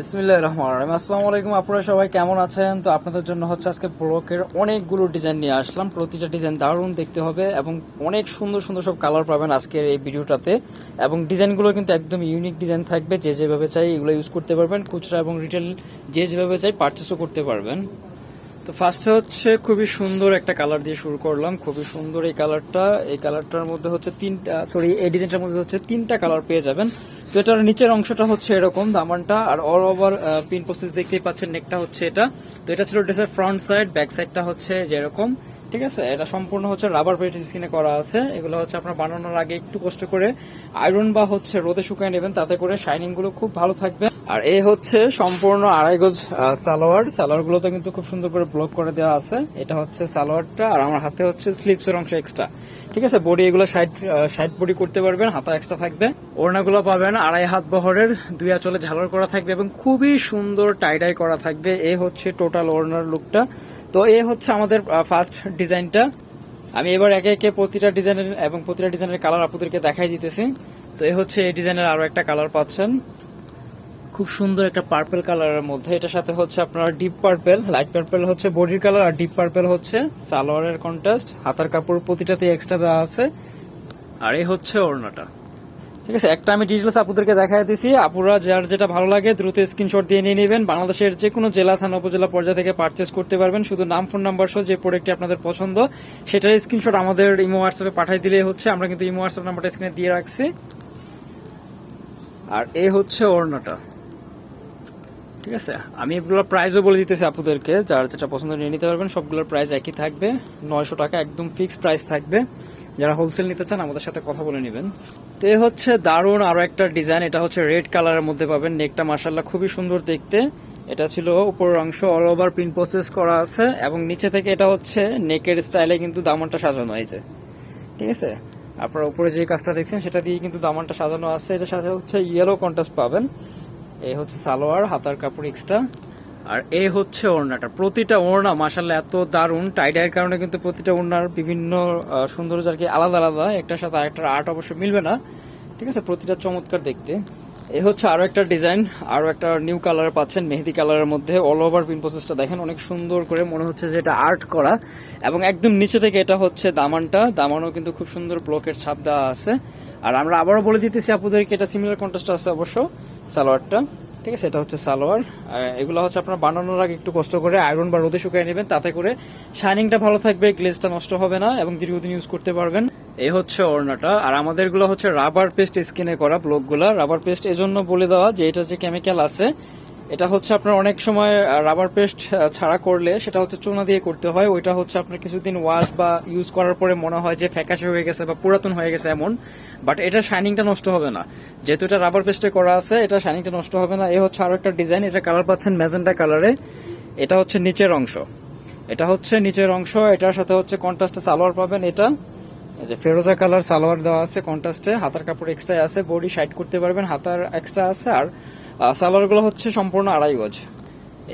বিসমিল্লাহ রহমান রহিম। আসসালামু আলাইকুম, আপনারা সবাই কেমন আছেন? তো আপনাদের জন্য হচ্ছে আজকে ব্লকের অনেকগুলো ডিজাইন নিয়ে আসলাম। প্রতিটা ডিজাইন দারুণ দেখতে হবে এবং অনেক সুন্দর সুন্দর সব কালার পাবেন আজকের এই ভিডিওটাতে। এবং ডিজাইনগুলো কিন্তু একদম ইউনিক ডিজাইন থাকবে। যে যেভাবে চাই এগুলো ইউজ করতে পারবেন। খুচরা এবং রিটেল যে যেভাবে চাই পারচেসও করতে পারবেন। তো ফার্স্টে হচ্ছে খুবই সুন্দর একটা কালার দিয়ে শুরু করলাম। খুবই সুন্দর এই কালারটা এই কালারটার মধ্যে হচ্ছে তিনটা সরি এই ডিজাইনটার মধ্যে হচ্ছে তিনটা কালার পেয়ে যাবেন। তো এটার নিচের অংশটা হচ্ছে এরকম দামানটা, আর অল ওভার পিন প্রসেস দেখতেই পাচ্ছেন নেকটা হচ্ছে এটা। তো এটা ছিল ড্রেসের ফ্রন্ট সাইড ব্যাক সাইডটা হচ্ছে যেরকম। ঠিক আছে? এটা সম্পূর্ণ হচ্ছে রাবার পেট স্কিনে করা আছে। এগুলো হচ্ছে আপনার বানানোর আগে একটু কষ্ট করে আয়রন বা হচ্ছে রোদে শুকায় নেবেন, তাতে করে শাইনিংগুলো খুব ভালো থাকবে। আর এ হচ্ছে সম্পূর্ণ আড়াই গজ সালোয়ার সালোয়ার। গুলোতে কিন্তু খুব সুন্দর করে ব্লক করে দেওয়া আছে। এটা হচ্ছে সালোয়ারটা, আর আমার হাতে হচ্ছে স্লিপস এর অংশ এক্সট্রা ঠিক আছে? বডি এগুলো সাইড সাইড বডি করতে পারবেন, হাতা এক্সট্রা থাকবে। ওড়নাগুলো পাবেন আড়াই হাত বহরের, দুই আঁচলে ঝালর করা থাকবে এবং খুবই সুন্দর টাইডাই করা থাকবে। এ হচ্ছে টোটাল ওড়নার লুকটা তো এ হচ্ছে আমাদের ফার্স্ট ডিজাইনটা আমি এবার একে একে প্রতিটা ডিজাইনের এবং প্রতিটা ডিজাইনের কালার আপনাদেরকে দেখাই দিতেছি। তো এ হচ্ছে এই ডিজাইনের আরও একটা কালার পাচ্ছেন। খুব সুন্দর একটা পার্পল কালারের মধ্যে। এটার সাথে হচ্ছে আপনার ডিপ পার্পল লাইট পার্পল হচ্ছে বডির কালার আর ডিপ পার্পল হচ্ছে সালোয়ারের কন্ট্রাস্ট হাতার কাপড় প্রতিটাতে এক্সট্রা দেওয়া আছে। আর এই হচ্ছে ওড়নাটা। ঠিক আছে, একটা আমি ডিটেলস আপুদেরকে দেখাই দিছি। আপুরা যার যেটা ভালো লাগে, দ্রুত স্ক্রিনশট দিয়ে নিয়ে নেবেন। বাংলাদেশের যে কোনো জেলা, থানা, উপজেলা পর্যায়ে থেকে পারচেস করতে পারবেন। শুধু নাম ফোন নাম্বার সহ যে প্রোডাক্টটি আপনাদের পছন্দ সেটার স্ক্রিনশট আমাদের ইমো হোয়াটসঅ্যাপে পাঠাই দিলে হচ্ছে। আমরা কিন্তু ইমো হোয়াটসঅ্যাপ নাম্বারটা স্ক্রিনে দিয়ে রাখছি। আর এ হচ্ছে ওড়নাটা। ঠিক আছে, আমি এগুলোর প্রাইসও বলে দিতেছি আপুদেরকে। যার যেটা পছন্দ নিয়ে নিতে পারবেন, সবগুলোর প্রাইস একই থাকবে। নয়শো টাকা একদম ফিক্সড প্রাইস থাকবে। যারা হোলসেল নিতে চান, আমাদের সাথে কথা বলে নেবেন। তো এ হচ্ছে দারুণ আরও একটা ডিজাইন এটা হচ্ছে রেড কালারের মধ্যে পাবেন নেকটা মার্শাল্লাহ খুবই সুন্দর দেখতে। এটা ছিল উপরের অংশ অল ওভার প্রিন্ট প্রসেস করা আছে, এবং নিচে থেকে এটা হচ্ছে নেকের স্টাইলে কিন্তু দামনটা সাজানো হয়েছে ঠিক আছে? আপনার উপরে যে কাজটা দেখছেন, সেটা দিয়ে কিন্তু দামানটা সাজানো আছে। এটার সাথে হচ্ছে ইয়েলো কন্ট্রাস্ট পাবেন। এই হচ্ছে সালোয়ার, হাতার কাপড় এক্সট্রা আর এ হচ্ছে ওড়নাটা। প্রতিটা ওড়না মাসাল্লাহ এত দারুণ। টাইডাইয়ের কারণে কিন্তু প্রতিটা ওড়নার বিভিন্ন সৌন্দর্য আর কি আলাদা আলাদা। একটার সাথে আরেকটার আর্ট অবশ্য মিলবে না। ঠিক আছে, প্রতিটা চমৎকার দেখতে। এ হচ্ছে আরও একটা ডিজাইন, আরও একটা নিউ কালার পাচ্ছেন, মেহেদি কালারের মধ্যে। অল ওভার পিন প্রসেসটা দেখেন, অনেক সুন্দর করে মনে হচ্ছে যে এটা আর্ট করা। এবং একদম নিচে থেকে এটা হচ্ছে দামানটা। দামানও কিন্তু খুব সুন্দর ব্লকের ছাপ দেওয়া আছে। আর আমরা আবারও বলে দিতেছি, আপনাদেরকে এটা সিমিলার কন্ট্রাস্ট আছে অবশ্য সালোয়ারটা। ঠিক আছে, এটা হচ্ছে সালোয়ার। এগুলো হচ্ছে আপনার বানানোর আগে একটু কষ্ট করে আয়রন বা রোদে শুকিয়ে নেবেন, তাতে করে শাইনিংটা ভালো থাকবে, গ্লেজটা নষ্ট হবে না এবং দীর্ঘদিন ইউজ করতে পারবেন। এই হচ্ছে ওড়নাটা। আর আমাদেরগুলো হচ্ছে রাবার পেস্ট স্কিনে করা ব্লকগুলা রাবার পেস্ট এজন্য বলে দেওয়া যে এটা যে কেমিক্যাল আছে এটা হচ্ছে আপনার অনেক সময় রাবার পেস্ট ছাড়া করলে সেটা হচ্ছে চুনা দিয়ে করতে হয়। ওইটা হচ্ছে আপনার কিছুদিন ওয়াশ বা ইউজ করার পরে মনে হয় যে ফ্যাকাশে হয়ে গেছে বা পুরাতন হয়ে গেছে এমন। বাট এটা শাইনিংটা নষ্ট হবে না। যেহেতু এটা রাবার পেস্টে করা আছে, এটা শাইনিংটা নষ্ট হবে না। এ হচ্ছে আরও একটা ডিজাইন এটা কালার পাচ্ছেন ম্যাজেন্টা কালারে এটা হচ্ছে নিচের অংশ। এটা হচ্ছে নিচের অংশ। এটার সাথে হচ্ছে কন্ট্রাস্টে সালোয়ার পাবেন এটা। যে ফেরোজা কালার সালোয়ার দেওয়া আছে কন্ট্রাস্টে হাতার কাপড় এক্সট্রা আছে। বডি সাইড করতে পারবেন, হাতার এক্সট্রা আছে। আর সালোয়ারগুলো হচ্ছে সম্পূর্ণ আড়াই গজ।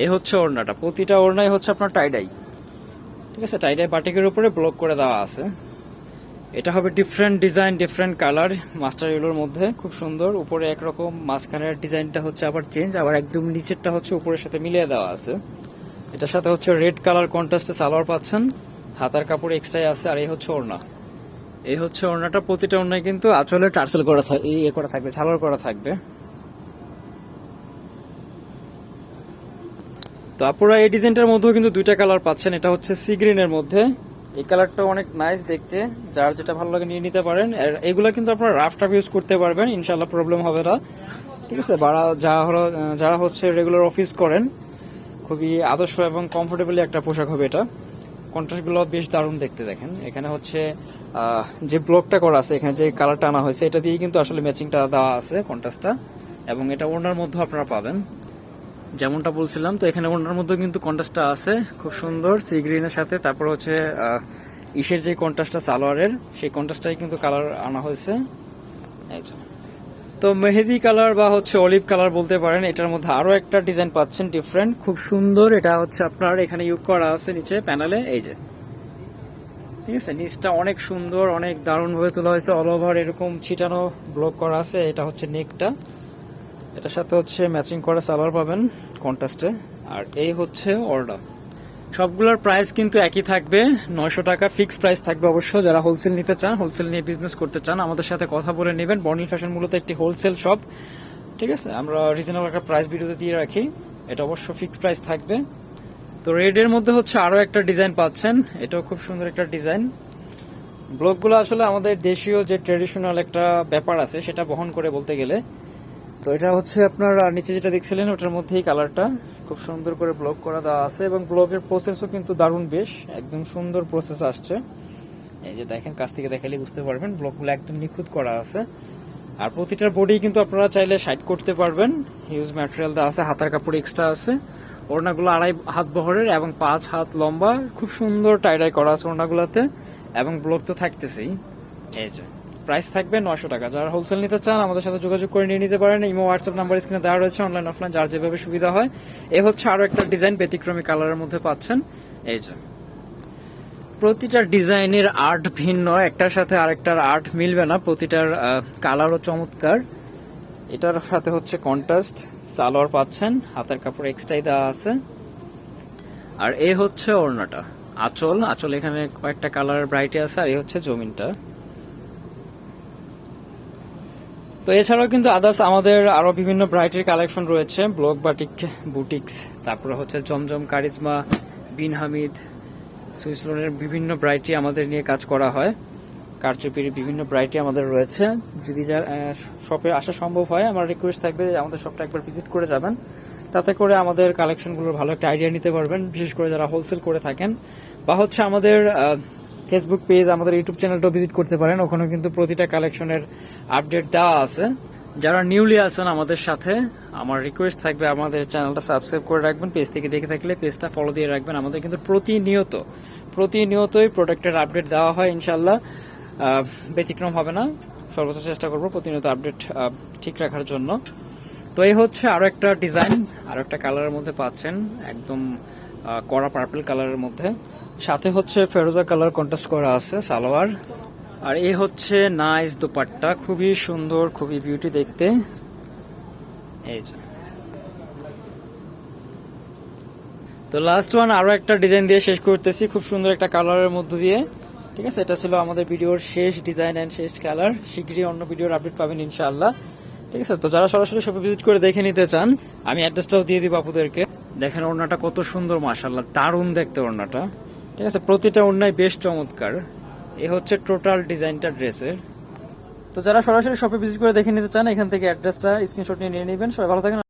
এই হচ্ছে ওড়নাটা। প্রতিটা ওড়নাই হচ্ছে আপনার টাইডাই ঠিক আছে? টাইডাই বাটিকের উপরে ব্লক করে দেওয়া আছে। এটা হবে different design different colour mustard yellow মধ্যে। খুব সুন্দর। উপরে একরকম, মাঝখানের ডিজাইনটা হচ্ছে আবার চেঞ্জ আবার একদম নিচেরটা হচ্ছে উপরের সাথে মিলিয়ে দেওয়া আছে। এটার সাথে হচ্ছে রেড কালার কন্ট্রাস্টে সালোয়ার পাচ্ছেন। হাতার কাপড় এক্সট্রাই আছে আর এই হচ্ছে ওড়না। এই হচ্ছে ওড়নাটা। প্রতিটা ওড়নায় কিন্তু আঁচলে টার্সেল করা থাকবে ইয়ে করা থাকবে সালোয়ার করা থাকবে। তো আপনারা এই ডিজাইনটার মধ্যেও কিন্তু দুইটা কালার পাচ্ছেন, এটা হচ্ছে সি গ্রিনের মধ্যে। এই কালারটা অনেক নাইস দেখতে, যার যেটা ভালো লাগে নিয়ে নিতে পারেন। এগুলো কিন্তু আপনারা রাফ টাফ ইউজ করতে পারবেন ইনশাল্লাহ প্রবলেম হবে না। ঠিক আছে যারা যারা হলো, যারা হচ্ছে রেগুলার অফিস করেন, খুবই আদর্শ এবং কমফোর্টেবলি একটা পোশাক হবে এটা। কন্ট্রাস্টগুলো বেশ দারুণ দেখতে দেখেন। এখানে হচ্ছে যে ব্লকটা করা আছে, এখানে যে কালারটা আনা হয়েছে, এটা দিয়ে কিন্তু আসলে ম্যাচিংটা দেওয়া আছে কন্ট্রাস্টটা এবং এটা ওনার মধ্যে আপনারা পাবেন। যেমনটা বলছিলাম, তো এখানে ওনার মধ্যে কিন্তু কন্ট্রাস্টটা আছে, খুব সুন্দর সি গ্রিনের সাথে। তারপর হচ্ছে ইসের যে কন্ট্রাস্টটা সালোয়ারের সেই কন্ট্রাস্টটাই কিন্তু কালার আনা হয়েছে। তো মেহেদি কালার বা হচ্ছে অলিভ কালার বলতে পারেন, এটার মধ্যে আরও একটা ডিজাইন পাচ্ছেন ডিফারেন্ট খুব সুন্দর। এটা হচ্ছে আপনার এখানে ইউজ করা আছে নিচে প্যানেলে এই যে। ঠিক আছে, নিচটা অনেক সুন্দর, অনেক দারুণ ভাবে তোলা হয়েছে অল ওভার এরকম ছিটানো ব্লক করা আছে, এটা হচ্ছে নেকটা এটার সাথে হচ্ছে ম্যাচিং করা সালোয়ার পাবেন কন্ট্রাস্টে আর এই হচ্ছে অর্ডার সবগুলোর প্রাইস কিন্তু একই থাকবে, নয়শো টাকা ফিক্সড প্রাইস থাকবে অবশ্য। যারা হোলসেল নিতে চান হোলসেল নিয়ে বিজনেস করতে চান, আমাদের সাথে কথা বলে নেবেন। বর্নিল ফ্যাশন মূলত একটি হোলসেল শপ ঠিক আছে? আমরা রিজনেবল একটা প্রাইস ভিডিওতে দিয়ে রাখি। এটা অবশ্য ফিক্সড প্রাইস থাকবে। তো রেডের মধ্যে হচ্ছে আরও একটা ডিজাইন পাচ্ছেন। এটাও খুব সুন্দর একটা ডিজাইন ব্লকগুলো আসলে আমাদের দেশীয় যে ট্রেডিশনাল একটা ব্যাপার আছে, সেটা বহন করে বলতে গেলে তো এটা হচ্ছে আপনার নিচে যেটা দেখছিলেন, ওটার মধ্যেই কালারটা। খুব সুন্দর করে ব্লক করা দেওয়া আছে এবং ব্লকের প্রসেসও কিন্তু দারুণ বেশ। একদম সুন্দর প্রসেস আসছে। এই যে দেখেন, কাছ থেকে দেখালে বুঝতে পারবেন ব্লকগুলো একদম নিখুঁত করা আছে। আর প্রতিটার বডি কিন্তু আপনারা চাইলে সাইড করতে পারবেন। হিউজ ম্যাটেরিয়াল দেওয়া আছে, হাতার কাপড় এক্সট্রা আছে। ওড়নাগুলো আড়াই হাত বহরের এবং পাঁচ হাত লম্বা। খুব সুন্দর টাইডাই করা আছে ওড়নাগুলোতে এবং ব্লক তো থাকতেছেই। এই যে। প্রাইস থাকবে নশো টাকা। যারা হোলসেল নিতে চান, আমাদের সাথে যোগাযোগ করে নিয়ে নিতে পারেন। ইমো হোয়াটসঅ্যাপ নাম্বার স্ক্রিনে দেওয়া রয়েছে অনলাইন অফলাইন যার যেভাবে সুবিধা হয়। এ হচ্ছে আরও একটা ডিজাইন ব্যতিক্রমী কালারের মধ্যে পাচ্ছেন। এই যে। প্রতিটা ডিজাইনের আর্ট ভিন্ন, একটার সাথে আরেকটার আর্ট মিলবে না। প্রতিটার কালারও চমৎকার। এটার সাথে হচ্ছে কন্ট্রাস্ট সালোয়ার পাচ্ছেন, হাতের কাপড় এক্সট্রাই দেওয়া আছে। আর এ হচ্ছে ওড়নাটা। আঁচল আঁচল এখানে কয়েকটা কালার ব্রাইটে আছে, আর এই হচ্ছে জমিনটা। তো এছাড়াও কিন্তু আদার্স আমাদের আরও বিভিন্ন ব্রাইটের কালেকশন রয়েছে। ব্লক বাটিক বুটিক্স তারপরে হচ্ছে জমজম কারিজমা বিন হামিদ সুইসলোনের বিভিন্ন ব্রাইটি আমাদের নিয়ে কাজ করা হয়। কারচুপির বিভিন্ন ব্রাইটি আমাদের রয়েছে। যদি যার শপে আসা সম্ভব হয়, আমার রিকোয়েস্ট থাকবে যে আমাদের শপটা একবার ভিজিট করে যাবেন। তাতে করে আমাদের কালেকশনগুলোর ভালো একটা আইডিয়া নিতে পারবেন। বিশেষ করে যারা হোলসেল করে থাকেন বা হচ্ছে আমাদের ফেসবুক পেজ আমাদের ইউটিউব চ্যানেলটাও ভিজিট করতে পারেন। ওখানেও কিন্তু প্রতিটা কালেকশনের আপডেট দেওয়া আছে। যারা নিউলি আছেন আমাদের সাথে, আমার রিকোয়েস্ট থাকবে আমাদের চ্যানেলটা সাবস্ক্রাইব করে রাখবেন। পেজ থেকে দেখে থাকলে পেজটা ফলো দিয়ে রাখবেন। আমাদের কিন্তু প্রতিনিয়ত, প্রতিনিয়তই প্রোডাক্টের আপডেট দেওয়া হয় ইনশাল্লাহ ব্যতিক্রম হবে না। সর্বোচ্চ চেষ্টা করব প্রতিনিয়ত আপডেট ঠিক রাখার জন্য। তো এই হচ্ছে আরও একটা ডিজাইন আরও একটা কালারের মধ্যে পাচ্ছেন, একদম কড়া পার্পল কালারের মধ্যে। সাথে হচ্ছে ফেরোজা কালার কন্ট্রাস্ট করা আছে, সালোয়ার। আর এ হচ্ছে নাইস দোপাট্টা, খুবই সুন্দর, খুবই বিউটি দেখতে। এই যে। তো লাস্ট ওয়ান আরও একটা ডিজাইন দিয়ে শেষ করতেছি, খুব সুন্দর একটা কালারের মধ্যে দিয়ে। ঠিক আছে, এটা ছিল আমাদের ভিডিওর শেষ ডিজাইন এন্ড শেষ কালার শীঘ্রই অন্য ভিডিওর আপডেট পাবেন ইনশাআল্লাহ। ঠিক আছে, তো যারা সরাসরি শপে ভিজিট করে দেখে নিতে চান, আমি অ্যাড্রেসটাও দিয়ে দিব আপুদেরকে। দেখেন ওড়নাটা কত সুন্দর মাশাল্লাহ দারুণ দেখতে ওড়নাটা। ঠিক আছে, প্রতিটা অন্যায় বেশ চমৎকার। এ হচ্ছে টোটাল ডিজাইনটা ড্রেসের। তো যারা সরাসরি শপে ভিজিট করে দেখে নিতে চান, এখান থেকে অ্যাড্রেসটা স্ক্রিনশট নিয়ে নিয়ে নেবেন। সবাই ভালো থাকেন